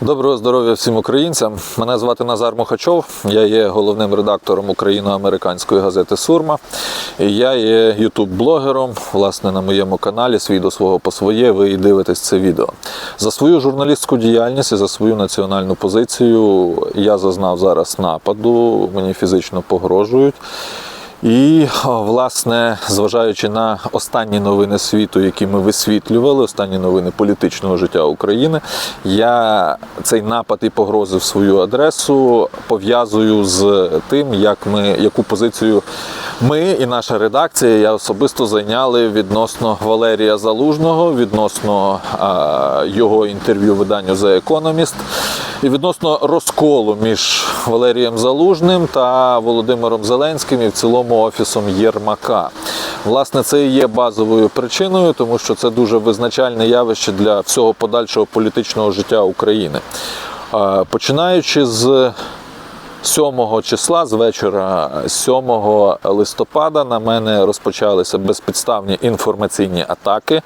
Доброго здоров'я всім українцям. Мене звати Назар Мухачов. Я є головним редактором україно-американської газети Сурма. І я є ютуб-блогером. Власне, на моєму каналі свій до свого по своє. Ви дивитесь це відео. За свою журналістську діяльність і за свою національну позицію я зазнав зараз нападу. Мені фізично погрожують. І власне, зважаючи на останні новини світу, які ми висвітлювали, останні новини політичного життя України, я цей напад і погрози в свою адресу пов'язую з тим, як ми яку позицію ми і наша редакція, я особисто зайняли відносно Валерія Залужного, відносно а, його інтерв'ю виданню The Economist і відносно розколу між Валерієм Залужним та Володимиром Зеленським і в цілому офісом Єрмака. Власне, це і є базовою причиною, тому що це дуже визначальне явище для всього подальшого політичного життя України. Починаючи з 7 числа з вечора 7 листопада на мене розпочалися безпідставні інформаційні атаки. Е,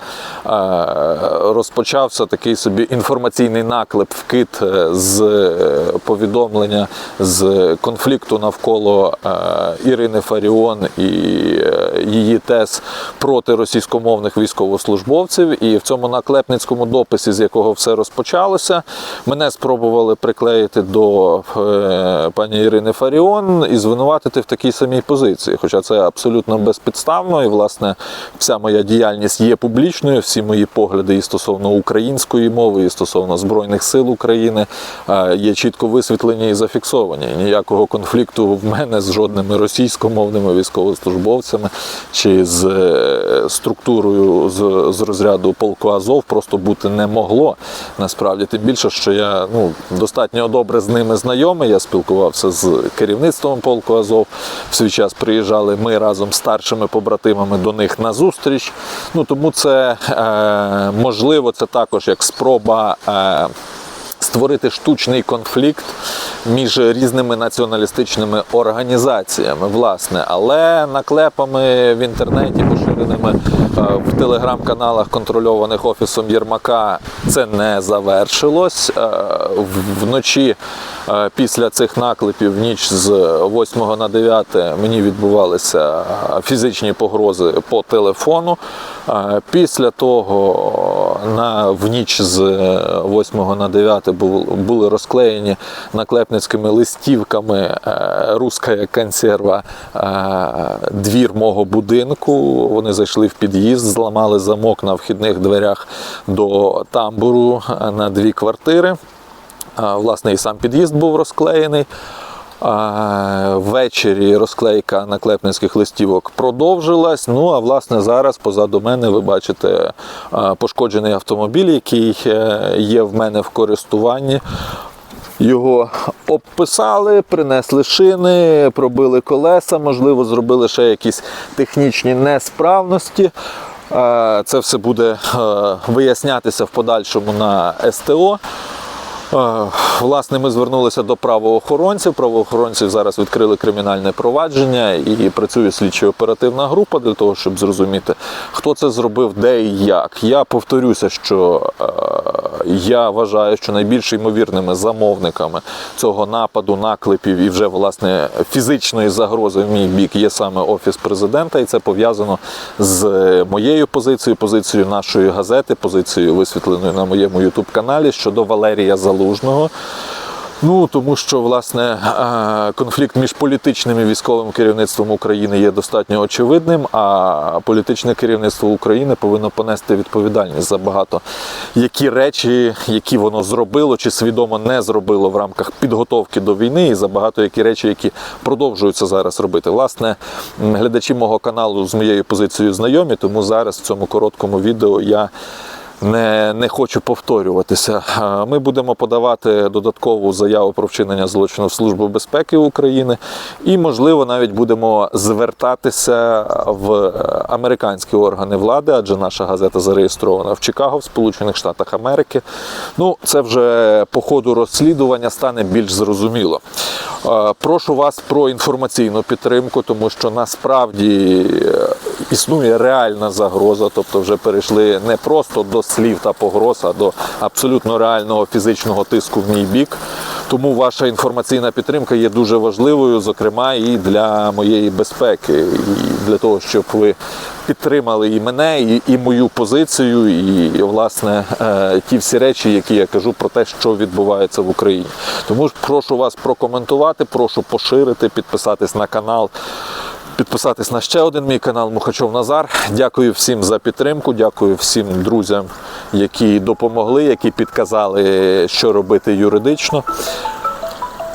Розпочався такий собі інформаційний наклеп вкид е, з е, повідомлення з конфлікту навколо Ірини Фаріон і її тез проти російськомовних військовослужбовців. І в цьому наклепницькому дописі, з якого все розпочалося, мене спробували приклеїти до пані Ірини Фаріон і звинуватити в такій самій позиції. Хоча це абсолютно безпідставно, і власне вся моя діяльність є публічною. Всі мої погляди і стосовно української мови, і стосовно збройних сил України е, є чітко висвітлені і зафіксовані. Ніякого конфлікту в мене з жодними російськомовними військовослужбовцями чи з е, структурою з, з розряду полку Азов просто бути не могло. Насправді, тим більше, що я ну достатньо добре з ними знайомий. Я спілкувався з керівництвом полку Азов. В свій час приїжджали ми разом з старшими побратимами до них на зустріч. Ну тому це е, можливо, це також як спроба. Створити штучний конфлікт між різними націоналістичними організаціями, власне, але наклепами в інтернеті, поширеними е, в телеграм-каналах, контрольованих офісом Єрмака, це не завершилось. Е, Вночі е, після цих наклепів, ніч з 8 на 9 мені відбувалися фізичні погрози по телефону. Після того на в ніч з 8 на 9 бу- були розклеєні наклепницькими листівками е, руська консерва е, двір мого будинку. Вони зайшли в під'їзд, зламали замок на вхідних дверях до тамбуру е, на дві квартири. Власне, і сам під'їзд був розклеєний. Ввечері розклейка наклепницьких листівок продовжилась. Ну а власне зараз позаду мене ви бачите пошкоджений автомобіль, який е, є в мене в користуванні. Його обписали, принесли шини, пробили колеса, можливо, зробили ще якісь технічні несправності. Це все буде е, вияснятися в подальшому на СТО. Е, Власне, ми звернулися до правоохоронців. Правоохоронців зараз відкрили кримінальне провадження і працює слідчо-оперативна група для того, щоб зрозуміти, хто це зробив, де і як. Я повторюся, що е, я вважаю, що найбільш ймовірними замовниками цього нападу, наклепів і вже власне фізичної загрози в мій бік є саме офіс президента, і це пов'язано з моєю позицією, позицією нашої газети, позицією висвітленою на моєму ютуб каналі щодо Валерія Залужного. Ну тому що власне е, конфлікт між політичним і військовим керівництвом України є достатньо очевидним. А політичне керівництво України повинно понести відповідальність за багато які речі, які воно зробило чи свідомо не зробило в рамках підготовки до війни, і за багато які речі, які продовжуються зараз робити. Власне, глядачі мого каналу з моєю позицією знайомі, тому зараз в цьому короткому відео я не, не хочу повторюватися. Е, Ми будемо подавати додаткову заяву про вчинення злочину в Службу безпеки України, і, можливо, навіть будемо звертатися в американські органи влади, адже наша газета зареєстрована в Чикаго, в Сполучених Штатах Америки. Ну, це вже по ходу розслідування стане більш зрозуміло. Е, Прошу вас про інформаційну підтримку, тому що насправді е, існує реальна загроза, тобто вже перейшли не просто до слів та погроз, а до абсолютно реального фізичного тиску в мій бік. Тому ваша інформаційна підтримка є дуже важливою, зокрема і для моєї безпеки, і для того, щоб ви підтримали і мене, і, і мою позицію, і власне е, ті всі речі, які я кажу про те, що відбувається в Україні. Тому ж прошу вас прокоментувати, прошу поширити, підписатись на канал. Підписатись на ще один мій канал Мухачов Назар. Дякую всім за підтримку. Дякую всім друзям, які допомогли, які підказали, що робити юридично.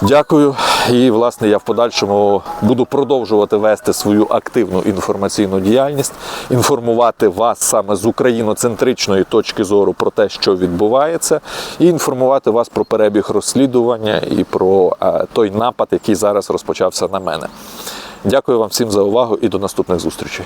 Дякую. І власне я в подальшому буду продовжувати вести свою активну інформаційну діяльність, інформувати вас саме з україноцентричної точки зору про те, що відбувається, і інформувати вас про перебіг розслідування і про е, той напад, який зараз розпочався на мене. Дякую вам всім за увагу і до наступних зустрічей.